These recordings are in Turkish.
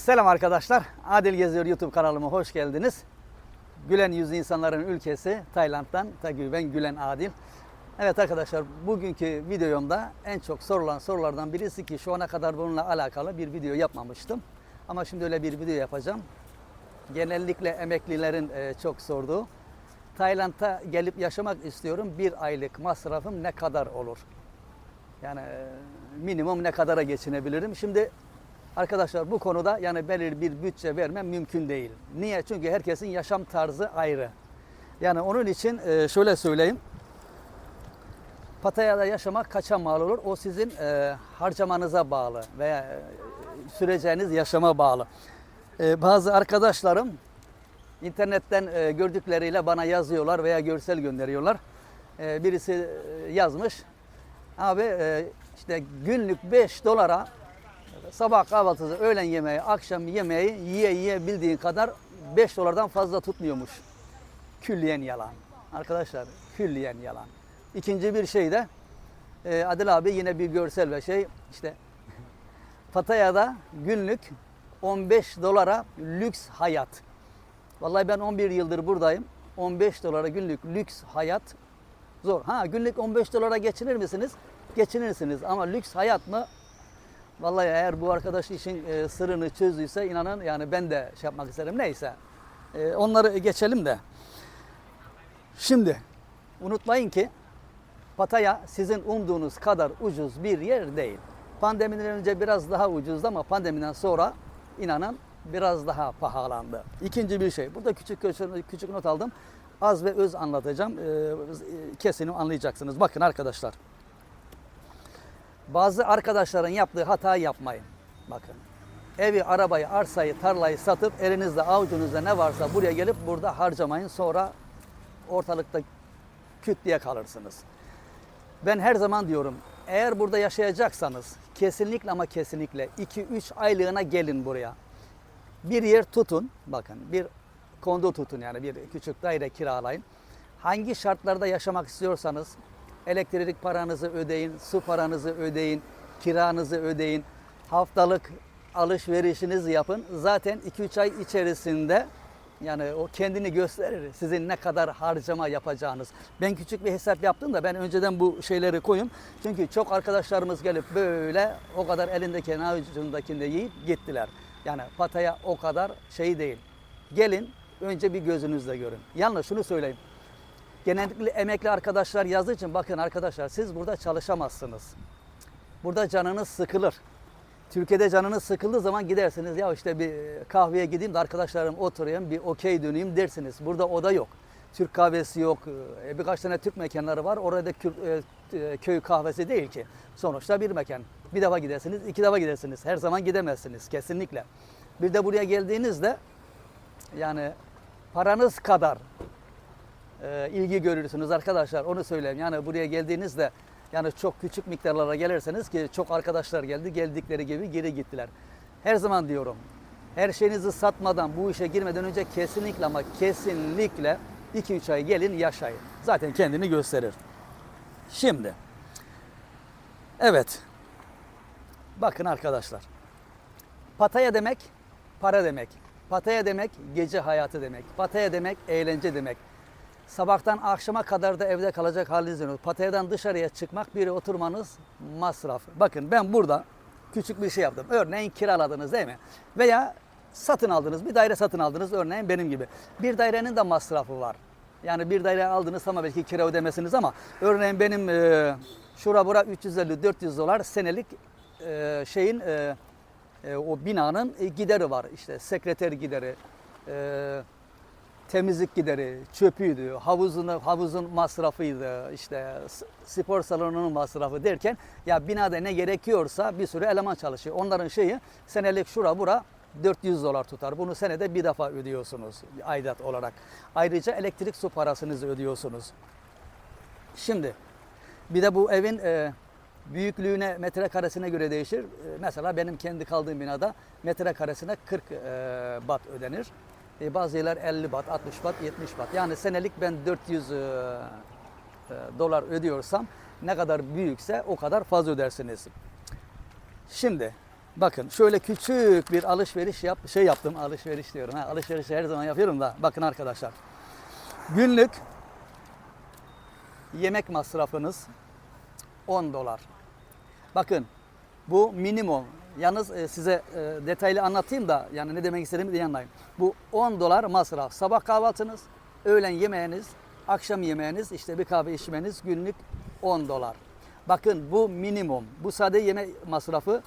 Selam arkadaşlar. Adil Geziyor YouTube kanalıma hoş geldiniz. Gülen yüzlü insanların ülkesi Tayland'dan tabii ben Gülen Adil. Evet arkadaşlar bugünkü videomda en çok sorulan sorulardan birisi ki şu ana kadar bununla alakalı bir video yapmamıştım. Ama şimdi öyle bir video yapacağım. Genellikle emeklilerin e, çok sorduğu. Tayland'a gelip yaşamak istiyorum. Bir aylık masrafım ne kadar olur? Yani e, minimum ne kadara geçinebilirim? Şimdi arkadaşlar bu konuda yani belirli bir bütçe vermem mümkün değil. Niye? Çünkü herkesin yaşam tarzı ayrı. Yani onun için e, şöyle söyleyeyim. Pattaya'da yaşamak kaça mal olur? O sizin e, harcamanıza bağlı veya e, süreceğiniz yaşama bağlı. Bazı arkadaşlarım internetten gördükleriyle bana yazıyorlar veya görsel gönderiyorlar. Birisi yazmış. Abi işte günlük 5 dolara sabah kahvaltısı, öğlen yemeği, akşam yemeği yiye yiye bildiğin kadar 5 dolardan fazla tutmuyormuş. Külliyen yalan. Arkadaşlar külliyen yalan. İkinci bir şey de e, Adil abi yine bir görsel ve şey işte Pattaya'da günlük 15 dolara lüks hayat. Vallahi ben 11 yıldır buradayım. 15 dolara günlük lüks hayat zor. Ha günlük 15 dolara geçinir misiniz? Geçinirsiniz ama lüks hayat mı? Vallahi eğer bu arkadaş işin e, sırrını çözdüyse inanın yani ben de şey yapmak isterim. Neyse. E, onları geçelim de. Şimdi unutmayın ki Pattaya sizin umduğunuz kadar ucuz bir yer değil. Pandemiden önce biraz daha ucuzdu ama pandemiden sonra inanın biraz daha pahalandı. İkinci bir şey. Burada küçük küçük, not aldım. Az ve öz anlatacağım. Ee, kesin anlayacaksınız. Bakın arkadaşlar. Bazı arkadaşların yaptığı hatayı yapmayın. Bakın. Evi, arabayı, arsayı, tarlayı satıp elinizde, avucunuzda ne varsa buraya gelip burada harcamayın. Sonra ortalıkta küt diye kalırsınız. Ben her zaman diyorum eğer burada yaşayacaksanız kesinlikle ama kesinlikle 2-3 aylığına gelin buraya. Bir yer tutun bakın bir kondo tutun yani bir küçük daire kiralayın. Hangi şartlarda yaşamak istiyorsanız elektrik paranızı ödeyin, su paranızı ödeyin, kiranızı ödeyin, haftalık alışverişinizi yapın. Zaten 2-3 ay içerisinde yani o kendini gösterir. Sizin ne kadar harcama yapacağınız. Ben küçük bir hesap yaptım da ben önceden bu şeyleri koyayım. Çünkü çok arkadaşlarımız gelip böyle o kadar elindeki avucundakini yiyip gittiler. Yani Pataya o kadar şey değil. Gelin önce bir gözünüzle görün. Yalnız şunu söyleyeyim. Genellikle emekli arkadaşlar yazdığı için bakın arkadaşlar siz burada çalışamazsınız. Burada canınız sıkılır. Türkiye'de canınız sıkıldığı zaman gidersiniz ya işte bir kahveye gideyim de arkadaşlarım oturayım bir okey döneyim dersiniz. Burada o da yok. Türk kahvesi yok. E, birkaç tane Türk mekanları var. Orada kö- e, köy kahvesi değil ki. Sonuçta bir mekan. Bir defa gidersiniz, iki defa gidersiniz. Her zaman gidemezsiniz kesinlikle. Bir de buraya geldiğinizde yani paranız kadar e, ilgi görürsünüz arkadaşlar. Onu söyleyeyim. Yani buraya geldiğinizde yani çok küçük miktarlara gelirseniz ki çok arkadaşlar geldi. Geldikleri gibi geri gittiler. Her zaman diyorum. Her şeyinizi satmadan bu işe girmeden önce kesinlikle ama kesinlikle 2-3 ay gelin yaşayın. Zaten kendini gösterir. Şimdi evet bakın arkadaşlar Pataya demek para demek. Pataya demek gece hayatı demek. Pataya demek eğlence demek. Sabahtan akşama kadar da evde kalacak haliniz yok. Pataya'dan dışarıya çıkmak, biri oturmanız masraf. Bakın ben burada küçük bir şey yaptım. Örneğin kiraladınız değil mi? Veya satın aldınız, bir daire satın aldınız örneğin benim gibi. Bir dairenin de masrafı var. Yani bir daire aldınız ama belki kira ödemesiniz ama örneğin benim e, şura bura 350-400 dolar senelik e, şeyin e, e, o binanın e, gideri var. İşte sekreter gideri, e, temizlik gideri, çöpüydü, havuzun havuzun masrafıydı, işte spor salonunun masrafı derken ya binada ne gerekiyorsa bir sürü eleman çalışıyor. Onların şeyi senelik şura bura 400 dolar tutar. Bunu senede bir defa ödüyorsunuz aidat olarak. Ayrıca elektrik su parasınızı ödüyorsunuz. Şimdi bir de bu evin e, büyüklüğüne metrekaresine göre değişir. E, mesela benim kendi kaldığım binada metrekaresine 40 e, bat ödenir. E, bazı yerler 50 bat, 60 bat, 70 bat. Yani senelik ben 400 e, e, dolar ödüyorsam ne kadar büyükse o kadar fazla ödersiniz. Şimdi Bakın şöyle küçük bir alışveriş yap şey yaptım alışveriş diyorum ha alışveriş her zaman yapıyorum da bakın arkadaşlar. Günlük yemek masrafınız 10 dolar. Bakın bu minimum. Yalnız e, size e, detaylı anlatayım da yani ne demek istediğimi de anlayın. Bu 10 dolar masraf. Sabah kahvaltınız, öğlen yemeğiniz, akşam yemeğiniz, işte bir kahve içmeniz günlük 10 dolar. Bakın bu minimum. Bu sade yeme masrafı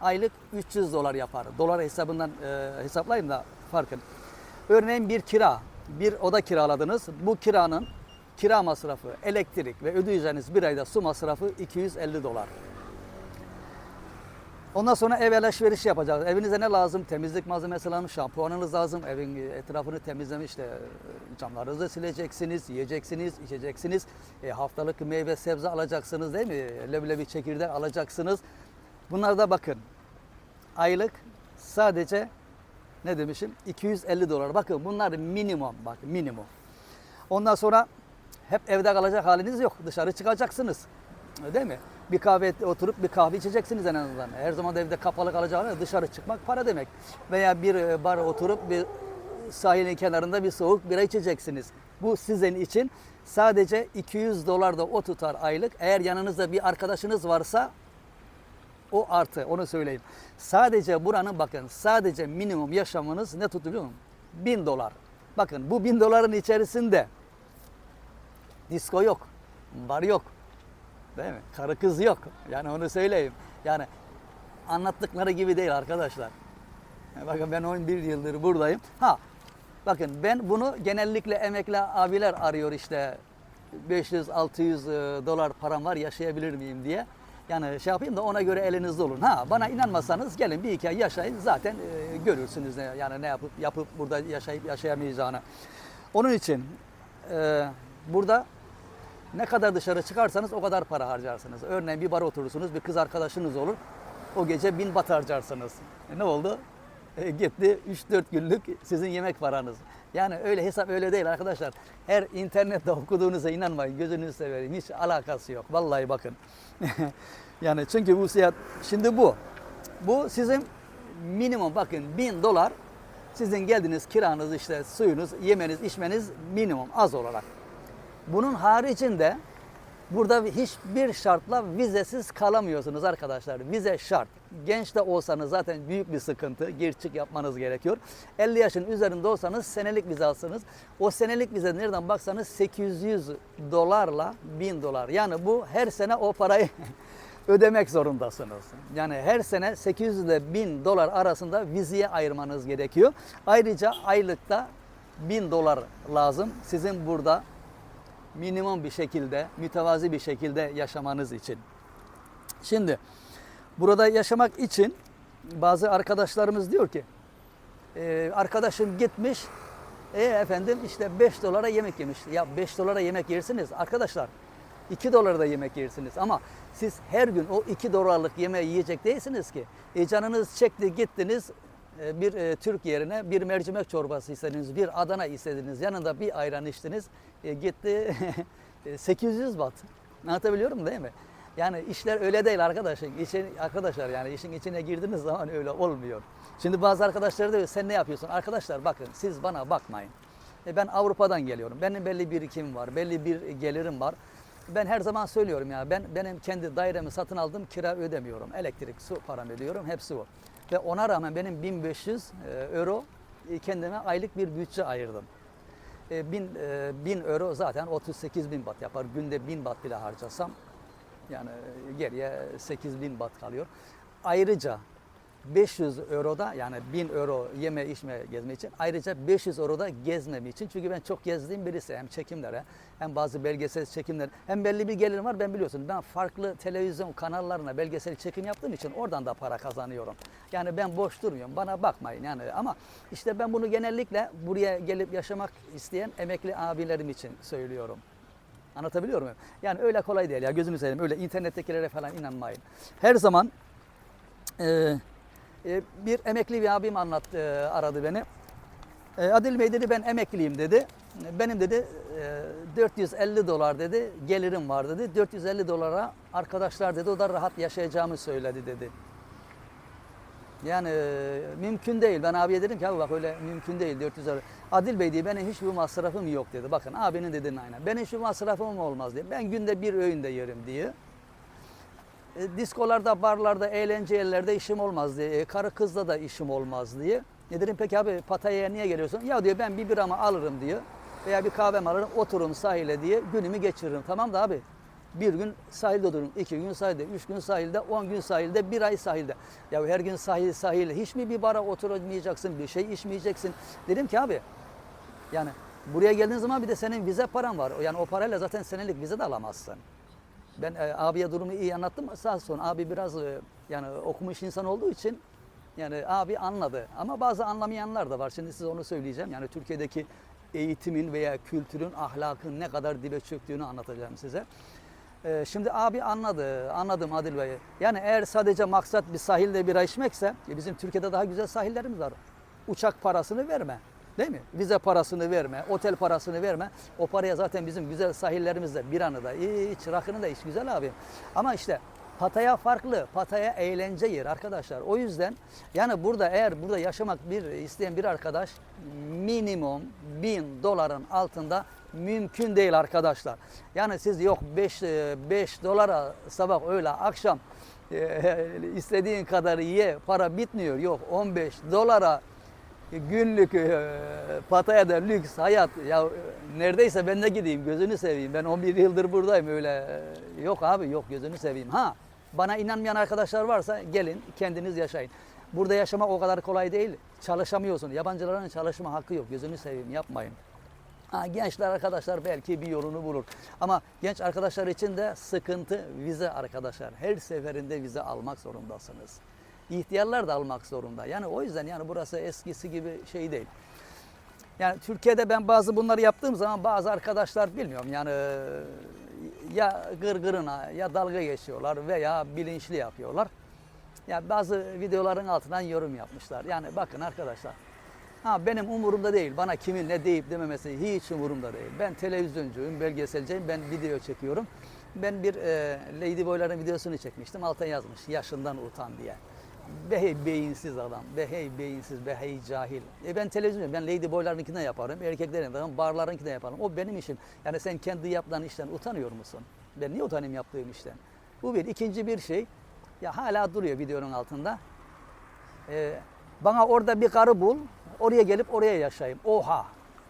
aylık 300 dolar yapar. Dolar hesabından e, hesaplayın da farkın. Örneğin bir kira, bir oda kiraladınız. Bu kiranın kira masrafı, elektrik ve ödeyeceğiniz bir ayda su masrafı 250 dolar. Ondan sonra ev alışverişi yapacağız. Evinize ne lazım? Temizlik malzemesi lazım, şampuanınız lazım. Evin etrafını temizlemiş işte e, camlarınızı sileceksiniz, yiyeceksiniz, içeceksiniz. E, haftalık meyve sebze alacaksınız değil mi? Leblebi çekirdek alacaksınız. Bunlar da bakın. Aylık sadece ne demişim? 250 dolar. Bakın bunlar minimum. Bak minimum. Ondan sonra hep evde kalacak haliniz yok. Dışarı çıkacaksınız. Değil mi? Bir kahve oturup bir kahve içeceksiniz en azından. Her zaman evde kapalı kalacağınız dışarı çıkmak para demek. Veya bir e, bar oturup bir sahilin kenarında bir soğuk bira içeceksiniz. Bu sizin için sadece 200 dolar da o tutar aylık. Eğer yanınızda bir arkadaşınız varsa o artı onu söyleyeyim. Sadece buranın bakın sadece minimum yaşamınız ne tutuyor biliyor musun? 1000 dolar. Bakın bu 1000 doların içerisinde disko yok, bar yok. Değil mi? Karı kız yok. Yani onu söyleyeyim. Yani anlattıkları gibi değil arkadaşlar. Bakın ben 11 yıldır buradayım. Ha bakın ben bunu genellikle emekli abiler arıyor işte 500-600 dolar param var yaşayabilir miyim diye. Yani şey yapayım da ona göre elinizde olun. Ha bana inanmasanız gelin bir iki ay yaşayın zaten e, görürsünüz ne, yani ne yapıp yapıp burada yaşayıp yaşayamayacağını. Onun için e, burada ne kadar dışarı çıkarsanız o kadar para harcarsınız. Örneğin bir bara oturursunuz, bir kız arkadaşınız olur. O gece bin bat harcarsınız. E ne oldu? E gitti 3-4 günlük sizin yemek paranız. Yani öyle hesap öyle değil arkadaşlar. Her internette okuduğunuza inanmayın. Gözünüzü seveyim. Hiç alakası yok. Vallahi bakın. yani çünkü bu seyahat şimdi bu. Bu sizin minimum bakın 1000 dolar sizin geldiğiniz kiranız işte suyunuz, yemeniz, içmeniz minimum az olarak. Bunun haricinde burada hiçbir şartla vizesiz kalamıyorsunuz arkadaşlar. Vize şart. Genç de olsanız zaten büyük bir sıkıntı. Gir çık yapmanız gerekiyor. 50 yaşın üzerinde olsanız senelik vize alsanız o senelik vize nereden baksanız 800 dolarla 1000 dolar. Yani bu her sene o parayı ödemek zorundasınız. Yani her sene 800 ile 1000 dolar arasında vizeye ayırmanız gerekiyor. Ayrıca aylıkta 1000 dolar lazım. Sizin burada minimum bir şekilde, mütevazi bir şekilde yaşamanız için. Şimdi burada yaşamak için bazı arkadaşlarımız diyor ki e, arkadaşım gitmiş e efendim işte 5 dolara yemek yemiş. Ya 5 dolara yemek yersiniz arkadaşlar. 2 dolara da yemek yersiniz ama siz her gün o 2 dolarlık yemeği yiyecek değilsiniz ki. E, canınız çekti gittiniz bir e, Türk yerine bir mercimek çorbası istediniz, bir Adana istediniz, yanında bir ayran içtiniz, e, gitti 800 bat. Anlatabiliyor muyum değil mi? Yani işler öyle değil arkadaşlar. İşin, arkadaşlar yani işin içine girdiğiniz zaman öyle olmuyor. Şimdi bazı arkadaşlar diyor sen ne yapıyorsun? Arkadaşlar bakın siz bana bakmayın. E, ben Avrupa'dan geliyorum. Benim belli bir birikimim var, belli bir gelirim var. Ben her zaman söylüyorum ya ben benim kendi dairemi satın aldım kira ödemiyorum. Elektrik, su param ödüyorum hepsi o. Ve ona rağmen benim 1500 euro e, kendime aylık bir bütçe ayırdım. 1000, 1000 euro zaten 38 bin bat yapar. Günde 1000 bat bile harcasam yani geriye 8 bin bat kalıyor. Ayrıca 500 euro da yani 1000 euro yeme içme gezme için ayrıca 500 euro da gezmem için. Çünkü ben çok gezdiğim birisi hem çekimlere hem bazı belgesel çekimler hem belli bir gelirim var ben biliyorsun ben farklı televizyon kanallarına belgesel çekim yaptığım için oradan da para kazanıyorum. Yani ben boş durmuyorum bana bakmayın yani ama işte ben bunu genellikle buraya gelip yaşamak isteyen emekli abilerim için söylüyorum. Anlatabiliyor muyum? Yani öyle kolay değil ya gözünü seveyim öyle internettekilere falan inanmayın. Her zaman e, e, bir emekli bir abim anlattı, e, aradı beni. E, Adil Bey dedi ben emekliyim dedi. Benim dedi e, 450 dolar dedi gelirim var dedi. 450 dolara arkadaşlar dedi o da rahat yaşayacağımı söyledi dedi. Yani e, mümkün değil. Ben abiye dedim ki abi bak öyle mümkün değil 400 lira. Adil Bey diye benim hiçbir masrafım yok dedi. Bakın abinin dediğinin aynen. Benim hiçbir masrafım olmaz diye. Ben günde bir öğün de yerim diye. E, diskolarda, barlarda, eğlence yerlerde işim olmaz diye. E, karı kızla da işim olmaz diye. Ne dedim peki abi Pataya'ya niye geliyorsun? Ya diyor ben bir biramı alırım diyor. Veya bir kahvemi alırım otururum sahile diye günümü geçiririm. Tamam da abi bir gün sahilde dururum, iki gün sahilde, üç gün sahilde, on gün sahilde, bir ay sahilde. Ya her gün sahil sahil hiç mi bir bara oturmayacaksın, bir şey içmeyeceksin? Dedim ki abi yani buraya geldiğin zaman bir de senin vize paran var. Yani o parayla zaten senelik vize de alamazsın. Ben e, abiye durumu iyi anlattım. Sağ sonra abi biraz e, yani okumuş insan olduğu için yani abi anladı. Ama bazı anlamayanlar da var. Şimdi size onu söyleyeceğim. Yani Türkiye'deki eğitimin veya kültürün, ahlakın ne kadar dibe çöktüğünü anlatacağım size. E, şimdi abi anladı. Anladım Adil Bey. Yani eğer sadece maksat bir sahilde bira içmekse e, bizim Türkiye'de daha güzel sahillerimiz var. Uçak parasını verme. Değil mi? Vize parasını verme, otel parasını verme. O paraya zaten bizim güzel sahillerimizde bir anı da iç, rakını da iç güzel abi. Ama işte Pataya farklı. Pataya eğlence yer arkadaşlar. O yüzden yani burada eğer burada yaşamak bir isteyen bir arkadaş minimum 1000 doların altında mümkün değil arkadaşlar. Yani siz yok 5 5 dolara sabah öğle akşam e, istediğin kadar ye para bitmiyor. Yok 15 dolara günlük e, Pataya'da lüks hayat ya neredeyse ben de gideyim gözünü seveyim. Ben 11 yıldır buradayım öyle. e, Yok abi yok gözünü seveyim. Ha bana inanmayan arkadaşlar varsa gelin kendiniz yaşayın. Burada yaşamak o kadar kolay değil. Çalışamıyorsun. Yabancıların çalışma hakkı yok. Gözünü seveyim yapmayın. Ha, gençler arkadaşlar belki bir yolunu bulur. Ama genç arkadaşlar için de sıkıntı vize arkadaşlar. Her seferinde vize almak zorundasınız. İhtiyarlar da almak zorunda. Yani o yüzden yani burası eskisi gibi şey değil. Yani Türkiye'de ben bazı bunları yaptığım zaman bazı arkadaşlar bilmiyorum yani e, ya gırgırına ya dalga geçiyorlar veya bilinçli yapıyorlar. Ya bazı videoların altından yorum yapmışlar. Yani bakın arkadaşlar Ha benim umurumda değil. Bana kimin ne deyip dememesi hiç umurumda değil. Ben televizyoncuyum, belgeselciyim. Ben video çekiyorum. Ben bir e, Ladyboy'ların videosunu çekmiştim. Alta yazmış yaşından utan diye. Be hey beyinsiz adam, be hey beyinsiz, be hey cahil. E ben televizyonum, ben Ladyboy'larınkini de yaparım, erkeklerin de barlarınkini de yaparım. O benim işim. Yani sen kendi yaptığın işten utanıyor musun? Ben niye utanayım yaptığım işten? Bu bir. İkinci bir şey, ya hala duruyor videonun altında. Ee, bana orada bir karı bul, oraya gelip oraya yaşayayım. Oha.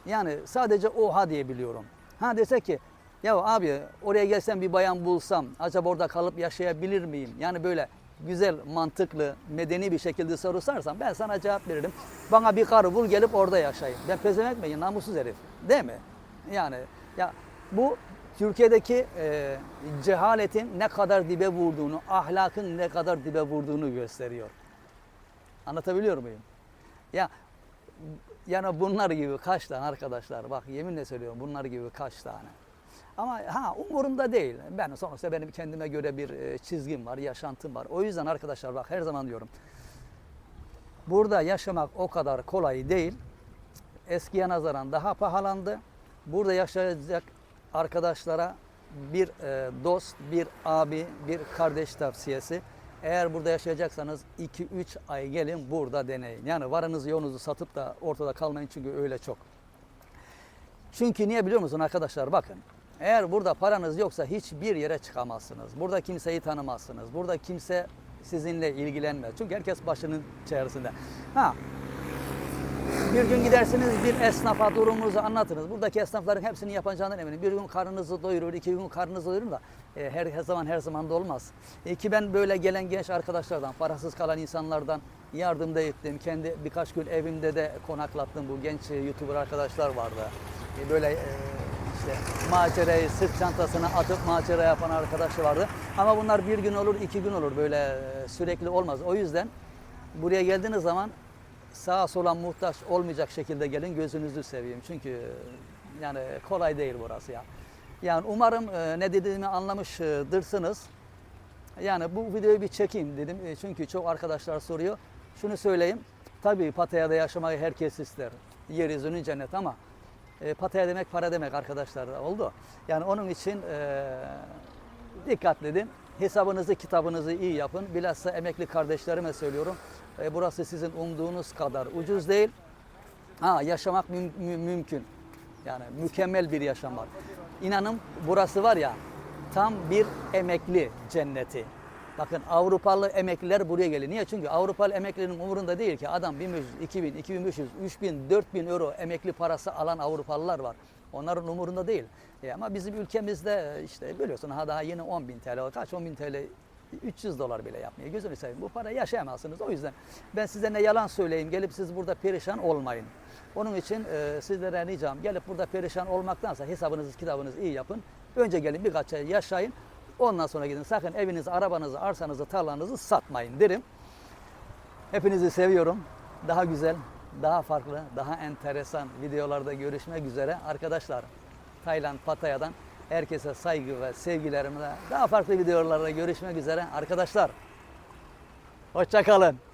Yani sadece oha diye biliyorum. Ha dese ki ya abi oraya gelsem bir bayan bulsam acaba orada kalıp yaşayabilir miyim? Yani böyle güzel, mantıklı, medeni bir şekilde soru sorarsan ben sana cevap veririm. Bana bir karı bul gelip orada yaşayayım. Ben pezevenk miyim? Namussuz herif. Değil mi? Yani ya bu Türkiye'deki e, cehaletin ne kadar dibe vurduğunu, ahlakın ne kadar dibe vurduğunu gösteriyor. Anlatabiliyor muyum? Ya yani bunlar gibi kaç tane arkadaşlar bak yeminle söylüyorum bunlar gibi kaç tane. Ama ha umurumda değil. Ben sonuçta benim kendime göre bir e, çizgim var, yaşantım var. O yüzden arkadaşlar bak her zaman diyorum. Burada yaşamak o kadar kolay değil. Eskiye nazaran daha pahalandı. Burada yaşayacak arkadaşlara bir e, dost, bir abi, bir kardeş tavsiyesi. Eğer burada yaşayacaksanız 2-3 ay gelin burada deneyin. Yani varınızı yoğunuzu satıp da ortada kalmayın çünkü öyle çok. Çünkü niye biliyor musun arkadaşlar bakın. Eğer burada paranız yoksa hiçbir yere çıkamazsınız. Burada kimseyi tanımazsınız. Burada kimse sizinle ilgilenmez. Çünkü herkes başının içerisinde. Ha, bir gün gidersiniz bir esnafa durumunuzu anlatınız. Buradaki esnafların hepsini yapacağından eminim. Bir gün karnınızı doyurur, iki gün karnınızı doyurur da e, her, her zaman her zaman da olmaz. E, ki ben böyle gelen genç arkadaşlardan, parasız kalan insanlardan yardım da ettim. Kendi birkaç gün evimde de konaklattım. Bu genç e, YouTuber arkadaşlar vardı. E, böyle e, işte macerayı sırt çantasına atıp macera yapan arkadaşlar vardı. Ama bunlar bir gün olur, iki gün olur. Böyle e, sürekli olmaz. O yüzden buraya geldiğiniz zaman sağa sola muhtaç olmayacak şekilde gelin gözünüzü seveyim. Çünkü e, yani kolay değil burası ya. Yani umarım e, ne dediğimi anlamıştırsınız. Yani bu videoyu bir çekeyim dedim. Çünkü çok arkadaşlar soruyor. Şunu söyleyeyim. Tabii Pataya'da yaşamayı herkes ister. Yeryüzünün cennet ama e, Pataya demek para demek arkadaşlar oldu. Yani onun için e, dikkat edin. Hesabınızı, kitabınızı iyi yapın. Bilhassa emekli kardeşlerime söylüyorum. E, burası sizin umduğunuz kadar ucuz değil. Ha yaşamak müm- mü- mümkün. Yani mükemmel bir yaşam var. İnanın burası var ya tam bir emekli cenneti. Bakın Avrupalı emekliler buraya geliyor. Niye? Çünkü Avrupalı emeklilerin umurunda değil ki adam 1500, 2000, 2500, 3000, 4000 euro emekli parası alan Avrupalılar var. Onların umurunda değil. E ama bizim ülkemizde e, işte biliyorsun ha daha yeni 10 bin TL, kaç 10 bin TL 300 dolar bile yapmıyor. Gözünü seveyim. Bu para yaşayamazsınız. O yüzden ben size ne yalan söyleyeyim. Gelip siz burada perişan olmayın. Onun için e, sizlere ricam gelip burada perişan olmaktansa hesabınızı kitabınızı iyi yapın. Önce gelin birkaç ay yaşayın. Ondan sonra gidin. Sakın evinizi, arabanızı, arsanızı, tarlanızı satmayın derim. Hepinizi seviyorum. Daha güzel, daha farklı, daha enteresan videolarda görüşmek üzere. Arkadaşlar Tayland, Pattaya'dan herkese saygı ve sevgilerimle daha farklı videolarda görüşmek üzere. Arkadaşlar hoşçakalın.